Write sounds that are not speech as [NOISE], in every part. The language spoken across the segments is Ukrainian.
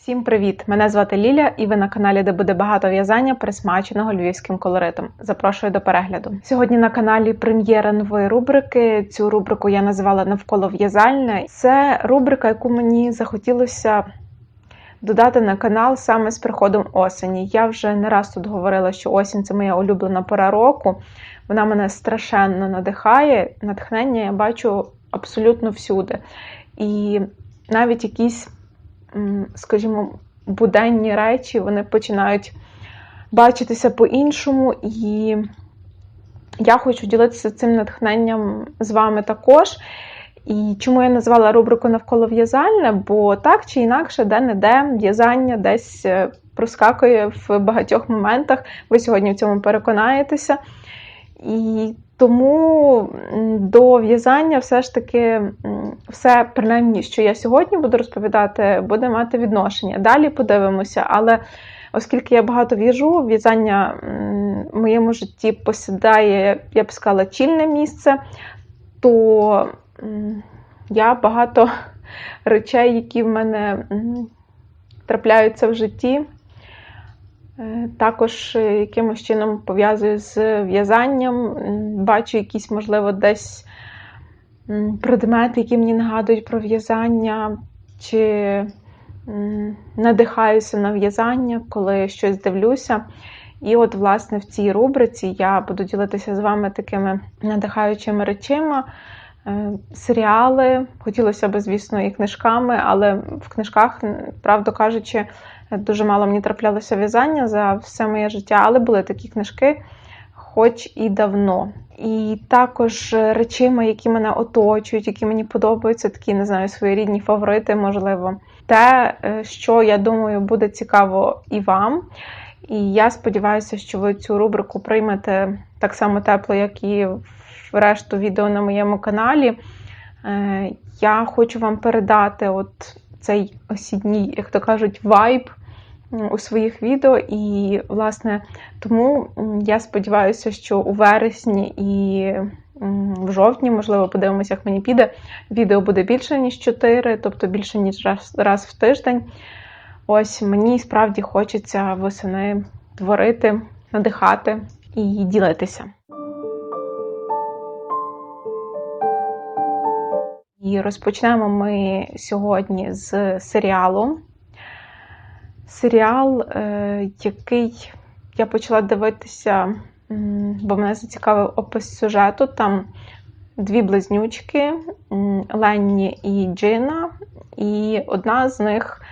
Всім привіт! Мене звати Ліля, і ви на каналі, де буде багато в'язання, присмаченого львівським колоритом. Запрошую до перегляду. Сьогодні на каналі прем'єра нової рубрики. Цю рубрику я називала навколо в'язальне. Це рубрика, яку мені захотілося додати на канал саме з приходом осені. Я вже не раз тут говорила, що осінь це моя улюблена пора року. Вона мене страшенно надихає. Натхнення я бачу абсолютно всюди. І навіть якісь скажімо, буденні речі, вони починають бачитися по-іншому. І я хочу ділитися цим натхненням з вами також. І чому я назвала рубрику навколо в'язальне? Бо так чи інакше, де-не-де в'язання десь е, проскакує в багатьох моментах. Ви сьогодні в цьому переконаєтеся. І тому до в'язання все ж таки все, принаймні, що я сьогодні буду розповідати, буде мати відношення. Далі подивимося, але оскільки я багато в'яжу, в'язання в моєму житті посідає, я б сказала, чільне місце, то я багато [LAUGHS] речей, які в мене трапляються в житті. Е, також е, якимось чином пов'язую з в'язанням, бачу якісь, можливо, десь предмети, які мені нагадують про в'язання, чи надихаюся на в'язання, коли щось дивлюся. І от, власне, в цій рубриці я буду ділитися з вами такими надихаючими речима. Е, серіали, хотілося б, звісно, і книжками, але в книжках, правду кажучи, Дуже мало мені траплялося в'язання за все моє життя, але були такі книжки, хоч і давно. І також речима, які мене оточують, які мені подобаються, такі, не знаю, своєрідні фаворити, можливо. Те, е, що я думаю, буде цікаво і вам. І я сподіваюся, що ви цю рубрику приймете так само тепло, як і в решту відео на моєму каналі. Е, я хочу вам передати от цей осідній, як то кажуть, вайб у своїх відео. І, власне, тому я сподіваюся, що у вересні і в жовтні, можливо, подивимося, як мені піде. Відео буде більше, ніж 4, тобто більше, ніж раз, раз в тиждень. Ось мені справді хочеться восени творити, надихати і ділитися. І розпочнемо ми сьогодні з серіалу серіал, е, який я почала дивитися, бо мене зацікавив опис сюжету. Там дві близнючки Ленні і Джина, і одна з них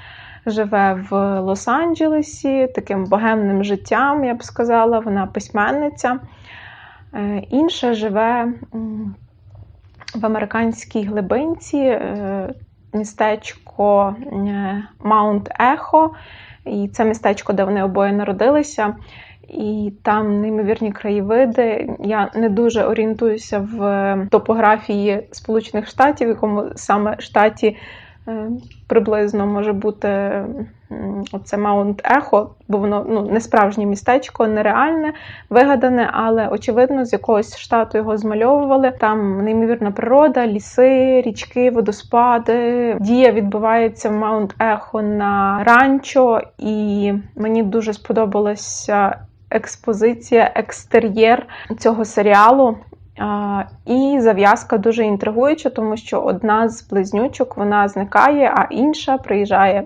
живе в Лос-Анджелесі таким богемним життям, я б сказала, вона письменниця. Е, інша живе в американській глибинці е, містечко Маунт Ехо. І це містечко, де вони обоє народилися. І там неймовірні краєвиди. Я не дуже орієнтуюся в топографії Сполучених Штатів, в якому саме штаті Е, приблизно може бути оце Маунт Ехо, бо воно ну, не справжнє містечко, нереальне, вигадане, але очевидно, з якогось штату його змальовували. Там неймовірна природа, ліси, річки, водоспади. Дія відбувається в Маунт Ехо на ранчо, і мені дуже сподобалася експозиція, екстер'єр цього серіалу. І зав'язка дуже інтригуюча, тому що одна з близнючок вона зникає, а інша приїжджає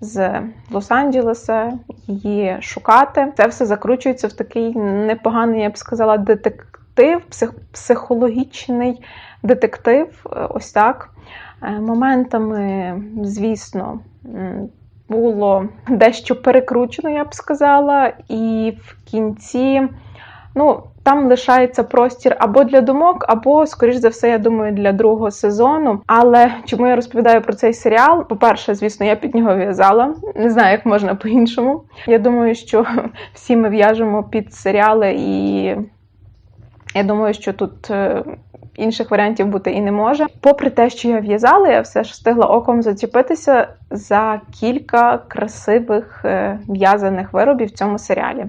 з Лос-Анджелеса її шукати. Це все закручується в такий непоганий, я б сказала, детектив, психологічний детектив. Ось так. Е, моментами, звісно, було дещо перекручено, я б сказала, і в кінці, ну, там лишається простір або для думок, або, скоріш за все, я думаю, для другого сезону. Але чому я розповідаю про цей серіал? По-перше, звісно, я під нього в'язала. Не знаю, як можна по-іншому. Я думаю, що [LAUGHS] всі ми в'яжемо під серіали, і я думаю, що тут. Е, інших варіантів бути і не може. Попри те, що я в'язала, я все ж встигла оком зачепитися за кілька красивих е, в'язаних виробів в цьому серіалі.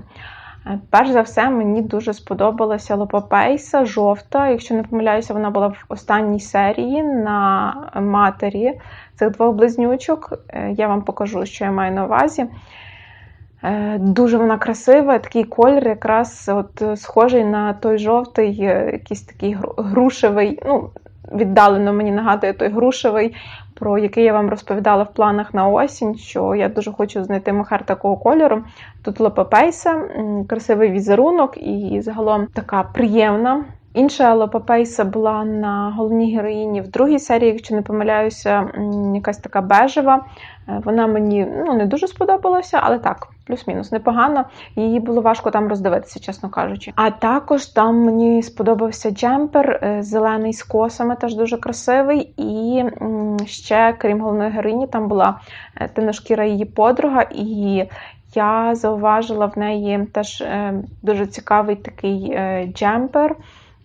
Перш за все, мені дуже сподобалася Лопапейса жовта. Якщо не помиляюся, вона була в останній серії на матері цих двох близнючок. Е, Я вам покажу, що я маю на увазі. Е, Дуже вона красива, такий колір, якраз от схожий на той жовтий, е, якийсь такий грушевий. Ну, віддалено мені нагадує той грушевий, про який я вам розповідала в планах на осінь, що я дуже хочу знайти мохер такого кольору. Тут лопапейса, м, красивий візерунок і загалом така приємна. Інша лопапейса була на головній героїні в другій серії, якщо не помиляюся, якась така бежева. Е, Вона мені ну, не дуже сподобалася, але так, плюс-мінус непогано. Її було важко там роздивитися, чесно кажучи. А також там мені сподобався джемпер е, зелений з косами, теж дуже красивий. І ще, крім головної героїні, там була е, темношкіра її подруга, і я зауважила в неї теж дуже цікавий такий джемпер.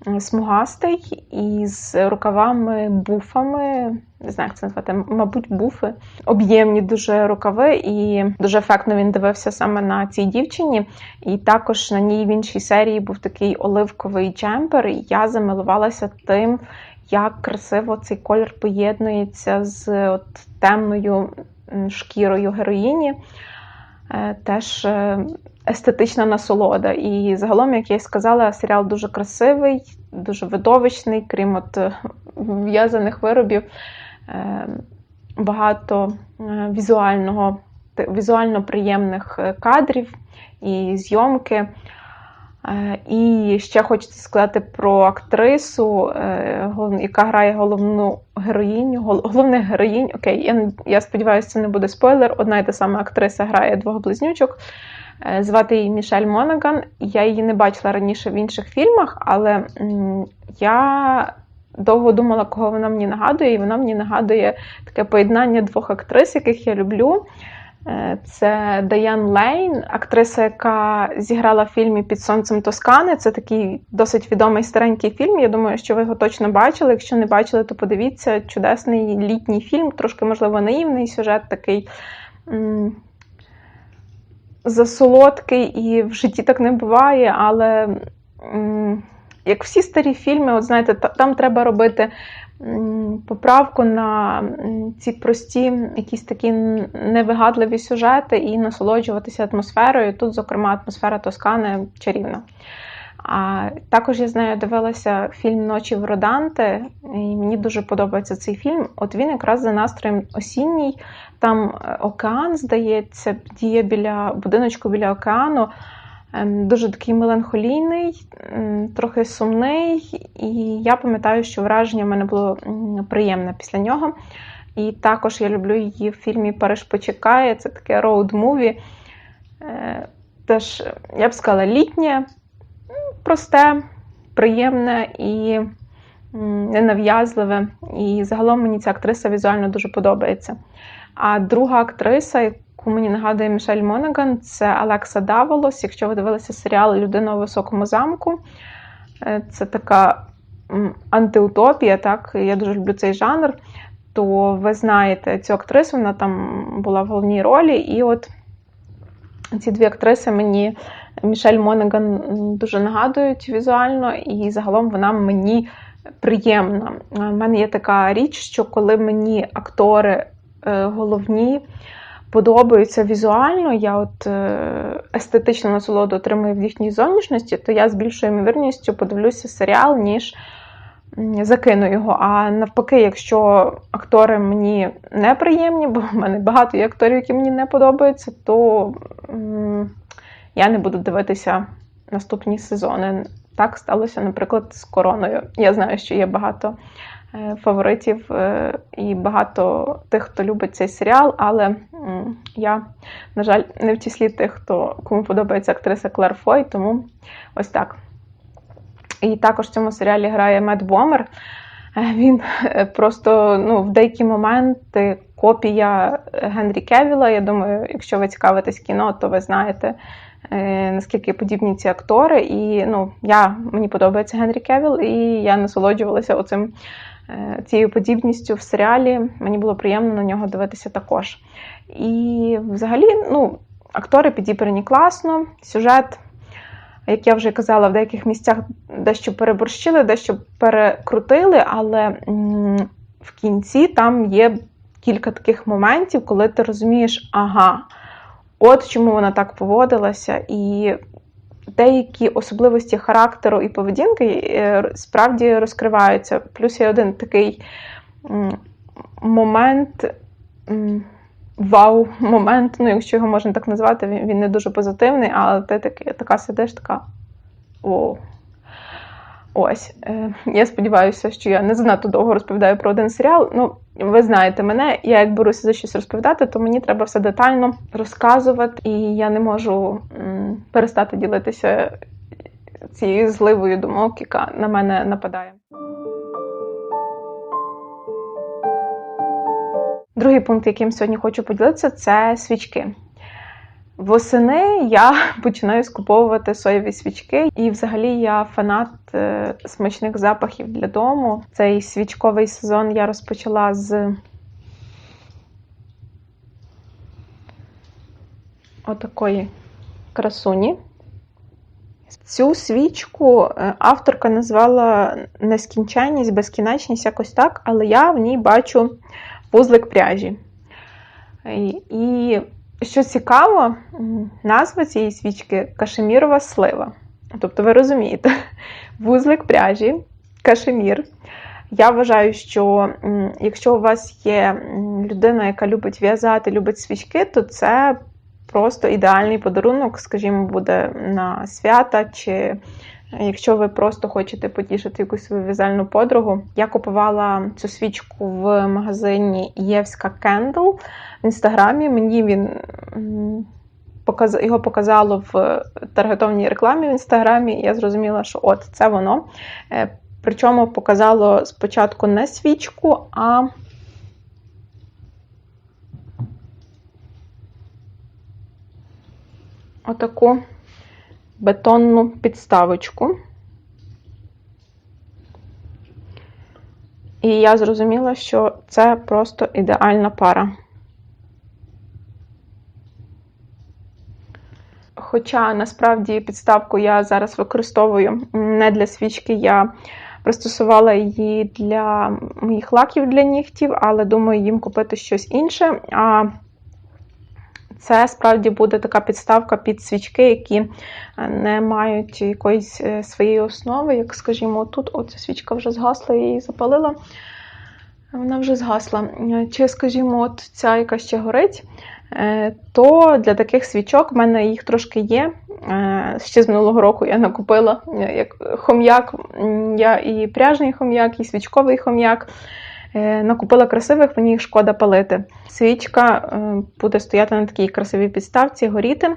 Е, Смугастий із рукавами буфами, не знаю, як це назвати, мабуть, буфи. Об'ємні дуже рукави, і дуже ефектно він дивився саме на цій дівчині. І також на ній в іншій серії був такий оливковий джемпер. І я замилувалася тим, як красиво цей колір поєднується з от темною шкірою героїні. Е, Теж е, естетична насолода. І загалом, як я й сказала, серіал дуже красивий, дуже видовищний, крім от е, в'язаних виробів, багато візуального, візуально приємних кадрів і зйомки. Е, І ще хочеться сказати про актрису, е, яка грає головну героїню, гол- головних героїнь. Окей, я, я сподіваюся, це не буде спойлер. Одна і та сама актриса грає двох близнючок. Е, Звати її Мішель Монаган. Я її не бачила раніше в інших фільмах, але я довго думала, кого вона мені нагадує, і вона мені нагадує таке поєднання двох актрис, яких я люблю. Е, Це Даян Лейн, актриса, яка зіграла в фільмі Під сонцем Тоскани. Це такий досить відомий старенький фільм. Я думаю, що ви його точно бачили. Якщо не бачили, то подивіться. Чудесний літній фільм, трошки, можливо, наївний сюжет такий. м, Засолодкий і в житті так не буває, але м, як всі старі фільми, от знаєте, там треба робити поправку на ці прості, якісь такі невигадливі сюжети і насолоджуватися атмосферою. Тут, зокрема, атмосфера Тоскани чарівна. А також я з нею дивилася фільм Ночі в Роданте, і мені дуже подобається цей фільм. От він якраз за настроєм осінній. Там е, океан, здається, діє біля будиночку біля океану. Ем, Дуже такий меланхолійний, трохи сумний, і я пам'ятаю, що враження в мене було приємне після нього. І також я люблю її в фільмі Париж почекає. Це таке роуд-муві. Е, Теж, я б сказала, літнє, просте, приємне і ненав'язливе. І загалом мені ця актриса візуально дуже подобається. А друга актриса, яку мені нагадує Мішель Монаган, це Алекса Даволос. Якщо ви дивилися серіал Людина у високому замку, Е, це така антиутопія, так? Я дуже люблю цей жанр. То ви знаєте цю актрису, вона там була в головній ролі. І от ці дві актриси мені Мішель Монаган дуже нагадують візуально, і загалом вона мені приємна. У мене є така річ, що коли мені актори е, головні подобаються візуально, я от е, естетичну насолоду отримую в їхній зовнішності, то я з більшою ймовірністю подивлюся серіал, ніж закину його. А навпаки, якщо актори мені неприємні, бо в мене багато є акторів, які мені не подобаються, то я не буду дивитися наступні сезони. Так сталося, наприклад, з короною. Я знаю, що є багато фаворитів е, і багато тих, хто любить цей серіал, але я, на жаль, не в числі тих, хто кому подобається актриса Клер Фой, тому ось так. І також в цьому серіалі грає Мед Бомер. Е, Він е, просто ну, в деякі моменти копія Генрі Кевіла. Я думаю, якщо ви цікавитесь кіно, то ви знаєте, е, наскільки подібні ці актори. І ну, я, мені подобається Генрі Кевіл, і я насолоджувалася оцим, е, цією подібністю в серіалі. Мені було приємно на нього дивитися також. І взагалі, ну, актори підібрані класно, сюжет Як я вже казала, в деяких місцях дещо переборщили, дещо перекрутили, але в кінці там є кілька таких моментів, коли ти розумієш, ага, от чому вона так поводилася, і деякі особливості характеру і поведінки е, справді розкриваються. Плюс є один такий момент. Вау-момент, ну, якщо його можна так назвати, він він не дуже позитивний, але ти таки, така сидиш, така. О. Ось. Е, Я сподіваюся, що я не занадто довго розповідаю про один серіал. Ну, ви знаєте мене, я як беруся за щось розповідати, то мені треба все детально розказувати, і я не можу перестати ділитися цією зливою думок, яка на мене нападає. Другий пункт, яким сьогодні хочу поділитися, це свічки. Восени я [LAUGHS] починаю скуповувати соєві свічки, і взагалі я фанат е, смачних запахів для дому. Цей свічковий сезон я розпочала з отакої красуні. Цю свічку е, авторка назвала нескінченність, безкінечність, якось так, але я в ній бачу вузлик пряжі. І що цікаво, назва цієї свічки кашемірова слива. Тобто, ви розумієте, [LAUGHS] вузлик пряжі, кашемір. Я вважаю, що якщо у вас є людина, яка любить в'язати, любить свічки, то це просто ідеальний подарунок, скажімо, буде на свята чи Якщо ви просто хочете потішити якусь свою в'язальну подругу, я купувала цю свічку в магазині Євська Кендл в інстаграмі. Мені він його показало в таргетовній рекламі в інстаграмі, і я зрозуміла, що от це воно. Е, причому показало спочатку не свічку, а отаку бетонну підставочку. І я зрозуміла, що це просто ідеальна пара. Хоча насправді підставку я зараз використовую не для свічки, я пристосувала її для моїх лаків для нігтів, але думаю, їм купити щось інше. А це справді буде така підставка під свічки, які е, не мають якоїсь е, своєї основи. Як, скажімо, тут оця свічка вже згасла, я її запалила. Вона вже згасла. Чи, скажімо, от ця, яка ще горить, е, то для таких свічок в мене їх трошки є. Ще з минулого року я накупила як хом'як, я і пряжний хом'як, і свічковий хом'як. Е, накупила красивих, мені їх шкода палити. Свічка е, буде стояти на такій красивій підставці, горіти.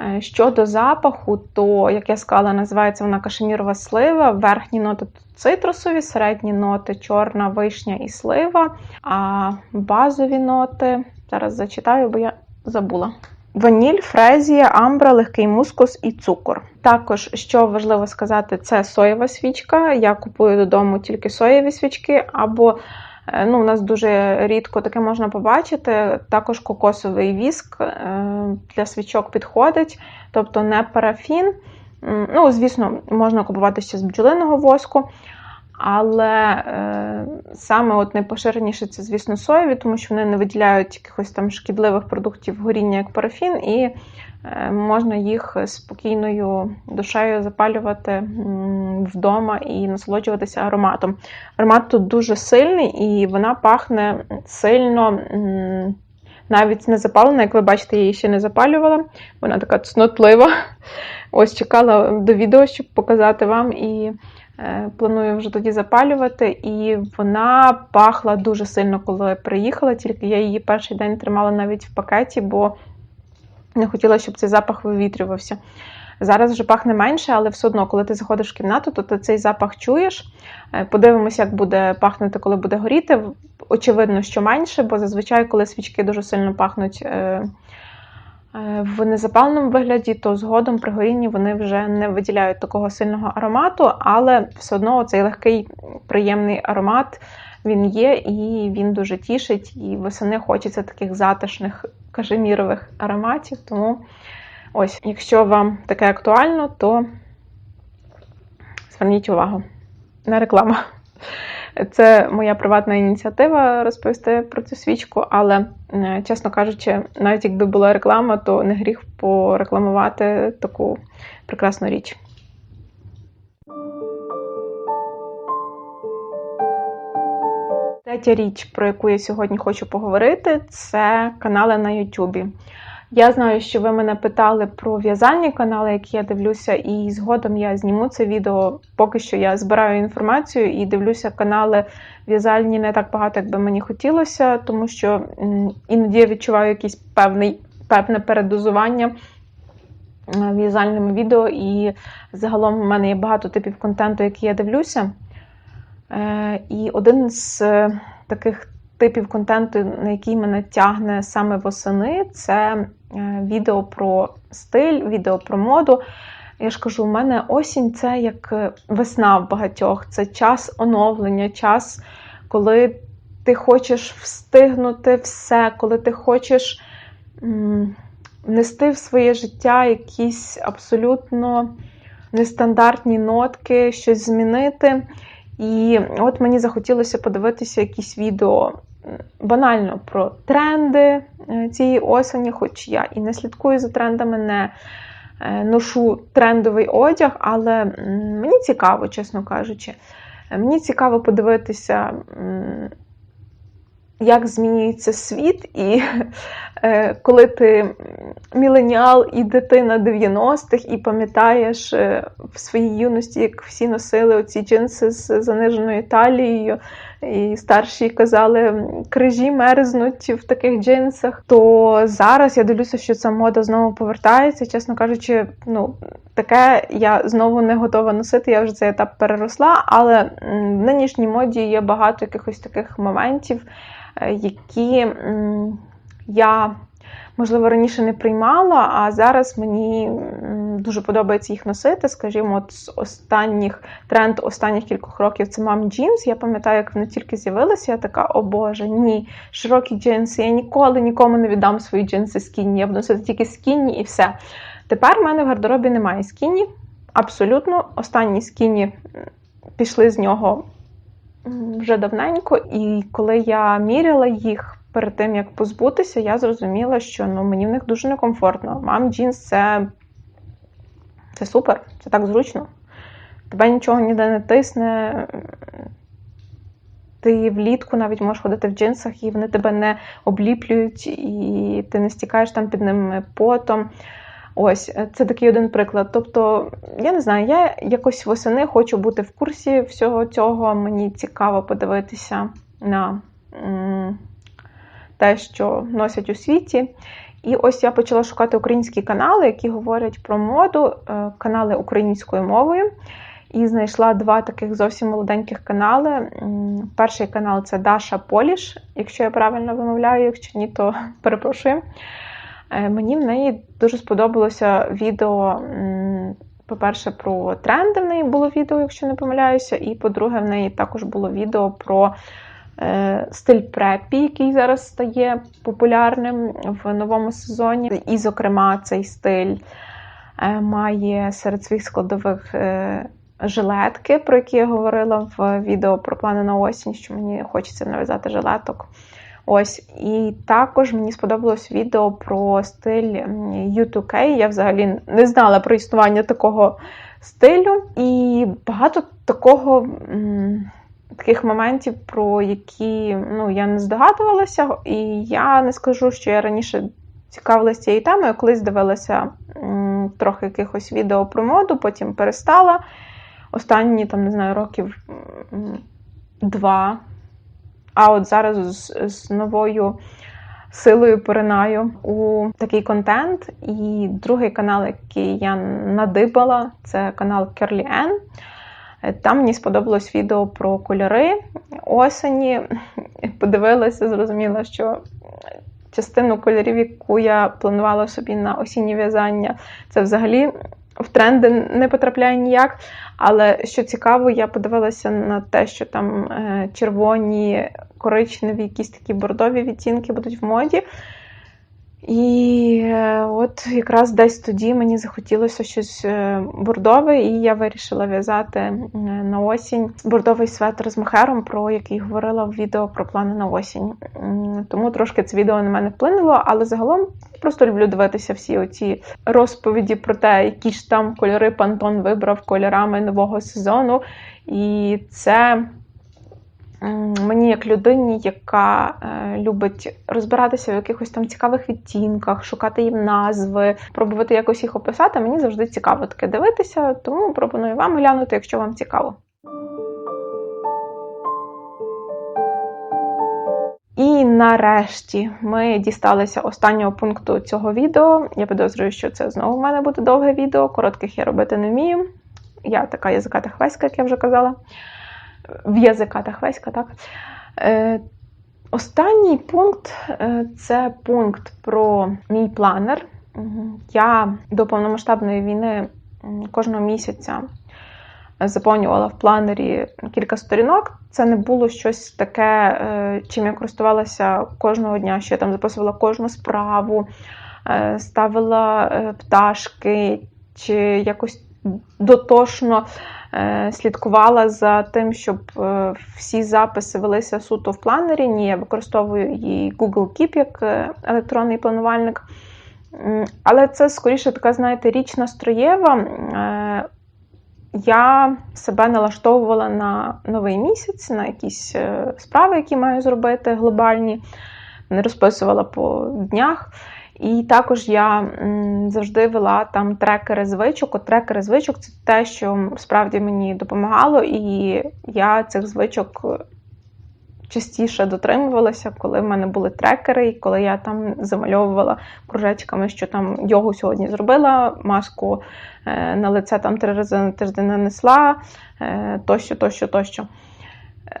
Е, щодо запаху, то, як я сказала, називається вона кашемірова слива. Верхні ноти цитрусові, середні ноти чорна, вишня і слива, а базові ноти зараз зачитаю, бо я забула. Ваніль, фрезія, амбра, легкий мускус і цукор. Також, що важливо сказати, це соєва свічка. Я купую додому тільки соєві свічки, або е, ну, у нас дуже рідко таке можна побачити. Також кокосовий віск е, для свічок підходить, тобто не парафін. Ну, Звісно, можна купувати ще з бджолиного воску. Але е, саме от найпоширеніше це, звісно, соєві, тому що вони не виділяють якихось там шкідливих продуктів горіння, як парафін, і е, можна їх спокійною душею запалювати вдома і насолоджуватися ароматом. Аромат тут дуже сильний, і вона пахне сильно. Навіть не запалена, як ви бачите, я її ще не запалювала. Вона така цнотлива. Ось чекала до відео, щоб показати вам. І планую вже тоді запалювати, і вона пахла дуже сильно, коли приїхала, тільки я її перший день тримала навіть в пакеті, бо не хотіла, щоб цей запах вивітрювався. Зараз вже пахне менше, але все одно, коли ти заходиш в кімнату, то ти цей запах чуєш. Е, подивимося, як буде пахнути, коли буде горіти. Очевидно, що менше, бо зазвичай, коли свічки дуже сильно пахнуть е, Е, в незапаленому вигляді, то згодом при горінні вони вже не виділяють такого сильного аромату, але все одно цей легкий приємний аромат він є, і він дуже тішить. І восени хочеться таких затишних кажемірових ароматів. Тому Ось, якщо вам таке актуально, то зверніть увагу. Не реклама. Це моя приватна ініціатива розповісти про цю свічку, але, е, чесно кажучи, навіть якби була реклама, то не гріх порекламувати таку прекрасну річ. Третя річ, про яку я сьогодні хочу поговорити, це канали на Ютубі. Я знаю, що ви мене питали про в'язальні канали, які я дивлюся, і згодом я зніму це відео. Поки що я збираю інформацію і дивлюся канали в'язальні не так багато, як би мені хотілося, тому що іноді я відчуваю якийсь певний, певне передозування в'язальними відео, і загалом в мене є багато типів контенту, які я дивлюся. Е, і один з таких типів контенту, на який мене тягне саме восени, це Е, відео про стиль, відео про моду. Я ж кажу, у мене осінь це як е, весна в багатьох, це час оновлення, час, коли ти хочеш встигнути все, коли ти хочеш внести в своє життя якісь абсолютно нестандартні нотки, щось змінити. І от мені захотілося подивитися якісь відео банально про тренди е, цієї осені, хоч я і не слідкую за трендами, не е, ношу трендовий одяг, але мені цікаво, чесно кажучи. Мені цікаво подивитися як змінюється світ, і [LAUGHS] е, коли ти міленіал і дитина 90-х, і пам'ятаєш в своїй юності, як всі носили оці джинси з заниженою талією, і старші казали, крижі мерзнуть в таких джинсах, то зараз я дивлюся, що ця мода знову повертається. Чесно кажучи, ну таке я знову не готова носити, я вже цей етап переросла, але в нинішній моді є багато якихось таких моментів. Е, які я, можливо, раніше не приймала, а зараз мені дуже подобається їх носити. Скажімо, от з останніх тренд останніх кількох років це мам джинс. Я пам'ятаю, як вони тільки з'явилися, я така, о Боже, ні, широкі джинси. Я ніколи нікому не віддам свої джинси скінні. Я буду носити тільки скінні і все. Тепер в мене в гардеробі немає скінні. Абсолютно, останні скіні пішли з нього вже давненько, і коли я міряла їх перед тим, як позбутися, я зрозуміла, що ну, мені в них дуже некомфортно. Мам джинс це, це супер, це так зручно. Тебе нічого ніде не тисне. Ти влітку навіть можеш ходити в джинсах, і вони тебе не обліплюють, і ти не стікаєш там під ними потом. Ось, це такий один приклад. Тобто, я не знаю, я якось восени хочу бути в курсі всього цього. Мені цікаво подивитися на те, що носять у світі. І ось я почала шукати українські канали, які говорять про моду, е, канали українською мовою. І знайшла два таких зовсім молоденьких канали. Перший канал це Даша Поліш, якщо я правильно вимовляю, якщо ні, то [LAUGHS] перепрошую. Е, мені в неї дуже сподобалося відео. По-перше, про тренди в неї було відео, якщо не помиляюся, і по-друге, в неї також було відео про стиль препі, який зараз стає популярним в новому сезоні. І, зокрема, цей стиль е, має серед своїх складових жилетки, про які я говорила в відео про плани на осінь, що мені хочеться нав'язати жилеток. Ось, і також мені сподобалось відео про стиль U2K. Я взагалі не знала про існування такого стилю. І багато такого. Таких моментів, про які ну, я не здогадувалася, і я не скажу, що я раніше цікавилася цією темою, колись дивилася трохи якихось відео про моду, потім перестала. Останні, там, не знаю, років два а от зараз з, з новою силою поринаю у такий контент. І другий канал, який я надибала, це канал Curly N. Там мені сподобалось відео про кольори осені. Подивилася, зрозуміла, що частину кольорів, яку я планувала собі на осіннє в'язання, це взагалі в тренди не потрапляє ніяк. Але що цікаво, я подивилася на те, що там е, червоні, коричневі, якісь такі бордові відтінки будуть в моді. І е, от якраз десь тоді мені захотілося щось е, бордове, і я вирішила в'язати на осінь бордовий светр з мохером, про який говорила в відео про плани на осінь. Тому трошки це відео на мене вплинуло, але загалом просто люблю дивитися всі оці розповіді про те, які ж там кольори Пантон вибрав кольорами нового сезону. І це мені як людині, яка е, любить розбиратися в якихось там цікавих відтінках, шукати їм назви, пробувати якось їх описати, мені завжди цікаво таке дивитися, тому пропоную вам глянути, якщо вам цікаво. І нарешті ми дісталися останнього пункту цього відео. Я підозрюю, що це знову в мене буде довге відео. Коротких я робити не вмію. Я така язика хвеська, як я вже казала в язикатах веська, так? Е, Останній пункт е, це пункт про мій планер. Я до повномасштабної війни кожного місяця заповнювала в планері кілька сторінок. Це не було щось таке, е, чим я користувалася кожного дня, що я там записувала кожну справу, ставила пташки чи якось дотошно Е, слідкувала за тим, щоб е, всі записи велися суто в планері. Ні, я використовую її Google Keep як е, електронний планувальник. Але це скоріше така, знаєте, річ настроєва. Я себе налаштовувала на новий місяць, на якісь справи, які маю зробити глобальні, не розписувала по днях. І також я завжди вела там трекери звичок. От трекери звичок це те, що справді мені допомагало, і я цих звичок частіше дотримувалася, коли в мене були трекери, і коли я там замальовувала кружечками, що там йогу сьогодні зробила, маску е, на лице там три рази на тиждень нанесла, е, тощо, тощо, тощо.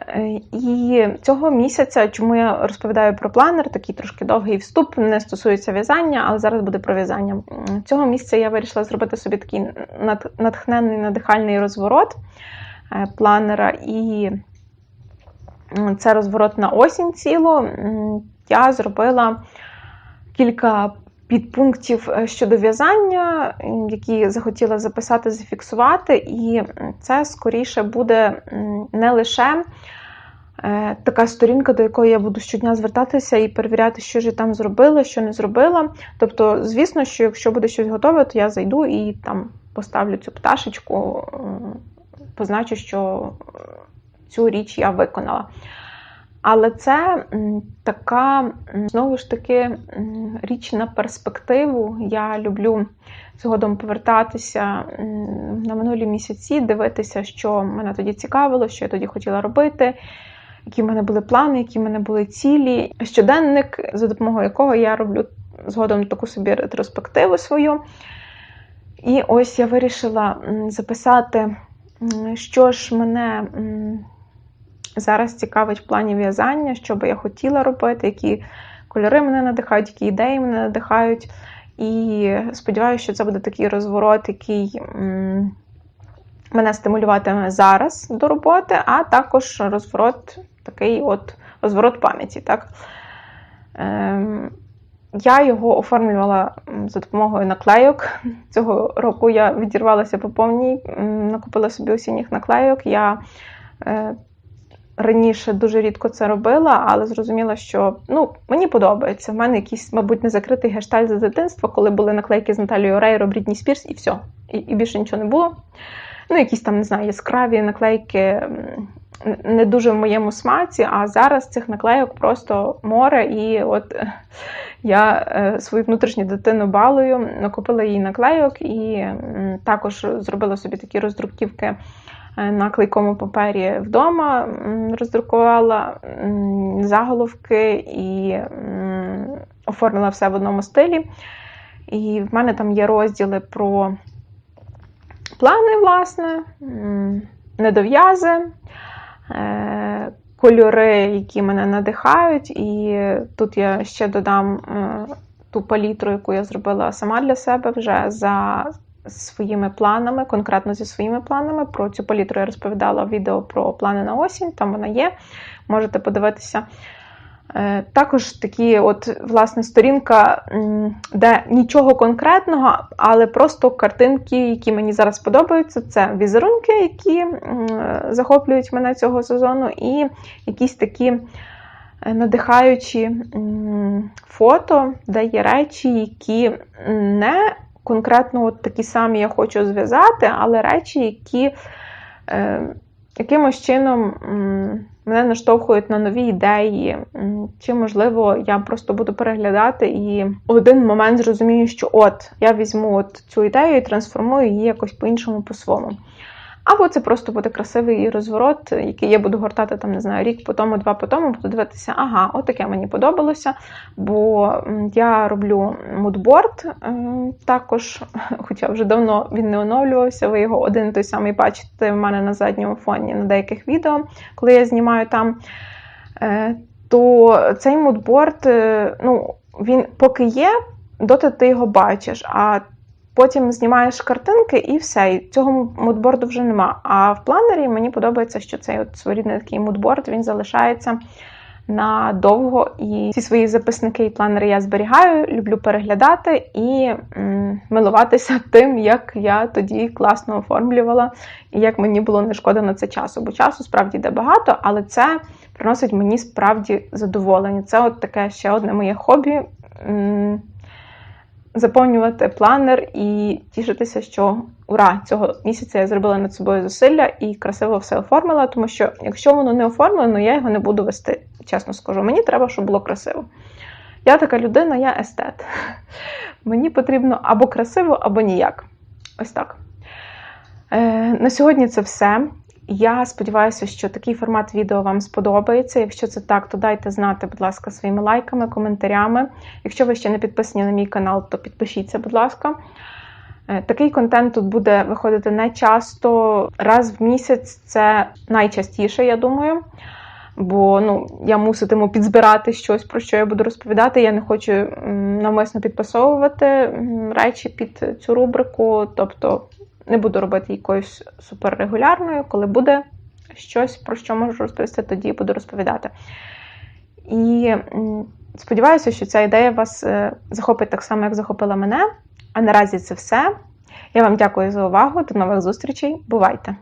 Е, і цього місяця, чому я розповідаю про планер, такий трошки довгий вступ, не стосується в'язання, але зараз буде про в'язання. Цього місяця я вирішила зробити собі такий натхненний надихальний розворот е, планера, і це розворот на осінь цілу. Я зробила кілька підпунктів е, щодо в'язання, які захотіла записати, зафіксувати, і це скоріше буде не лише е, така сторінка, до якої я буду щодня звертатися і перевіряти, що ж я там зробила, що не зробила. Тобто, звісно, що якщо буде щось готове, то я зайду і там поставлю цю пташечку, позначу, що цю річ я виконала. Але це така, знову ж таки, річ на перспективу. Я люблю згодом повертатися на минулі місяці, дивитися, що мене тоді цікавило, що я тоді хотіла робити, які в мене були плани, які в мене були цілі. Щоденник, за допомогою якого я роблю згодом таку собі ретроспективу свою. І ось я вирішила записати, що ж мене зараз цікавить в плані в'язання, що би я хотіла робити, які кольори мене надихають, які ідеї мене надихають. І сподіваюся, що це буде такий розворот, який мене стимулюватиме зараз до роботи, а також розворот такий от розворот пам'яті. Так? Ем, я його оформлювала за допомогою наклейок. [LAUGHS] Цього року я відірвалася по повній, накупила собі осінніх наклейок. Я е, раніше дуже рідко це робила, але зрозуміла, що ну, мені подобається. В мене якийсь, мабуть, незакритий гештальт за дитинства, коли були наклейки з Наталією Рейро, Брідні Спірс, і все. І, і більше нічого не було. Ну, якісь там, не знаю, яскраві наклейки. Не дуже в моєму смаці, а зараз цих наклейок просто море. І от [LAUGHS] я е, свою внутрішню дитину балую, накупила їй наклейок і також зробила собі такі роздруківки на клейкому папері вдома, роздрукувала заголовки і оформила все в одному стилі. І в мене там є розділи про плани, власне, недов'язи, е, кольори, які мене надихають. І тут я ще додам е, ту палітру, яку я зробила сама для себе вже за своїми планами, конкретно зі своїми планами. Про цю палітру я розповідала в відео про плани на осінь, там вона є. Можете подивитися. Е, Також такі, от власне, сторінка, де нічого конкретного, але просто картинки, які мені зараз подобаються. Це візерунки, які захоплюють мене цього сезону, і якісь такі е, надихаючі фото, де є речі, які не конкретно от такі самі я хочу зв'язати, але речі, які е, якимось чином мене наштовхують на нові ідеї. Чи, можливо, я просто буду переглядати і в один момент зрозумію, що от я візьму от цю ідею і трансформую її якось по-іншому по-своєму. Або це просто буде красивий розворот, який я буду гортати там, не знаю, рік по тому, два по тому, буду дивитися, ага, от таке мені подобалося. Бо я роблю мудборд ем, також, [LAUGHS] хоча вже давно він не оновлювався. Ви його один той самий бачите в мене на задньому фоні на деяких відео, коли я знімаю там. Е, То цей мудборд, е, ну, він поки є, доти ти його бачиш. А Потім знімаєш картинки і все. І цього мудборду вже нема. А в планері мені подобається, що цей от своєрідний такий мудборд він залишається надовго. І ці свої записники і планери я зберігаю, люблю переглядати і м, милуватися [LAUGHS] тим, як я тоді класно оформлювала і як мені було не шкода на це часу. Бо часу справді йде багато, але це приносить мені справді задоволення. Це от таке ще одне моє хобі. М, заповнювати планер і тішитися, що ура, цього місяця я зробила над собою зусилля і красиво все оформила, тому що якщо воно не оформлено, я його не буду вести, чесно скажу. Мені треба, щоб було красиво. Я така людина, я естет. [LAUGHS] Мені потрібно або красиво, або ніяк. Ось так. Е, на сьогодні це все. Я сподіваюся, що такий формат відео вам сподобається. Якщо це так, то дайте знати, будь ласка, своїми лайками, коментарями. Якщо ви ще не підписані на мій канал, то підпишіться, будь ласка. Е, Такий контент тут буде виходити не часто, раз в місяць це найчастіше, я думаю. Бо ну, я муситиму підзбирати щось, про що я буду розповідати. Я не хочу навмисно підпасовувати речі під цю рубрику. Тобто не буду робити якоюсь суперрегулярною. Коли буде щось, про що можу розповісти, тоді буду розповідати. І сподіваюся, що ця ідея вас е, захопить так само, як захопила мене. А наразі це все. Я вам дякую за увагу. До нових зустрічей. Бувайте!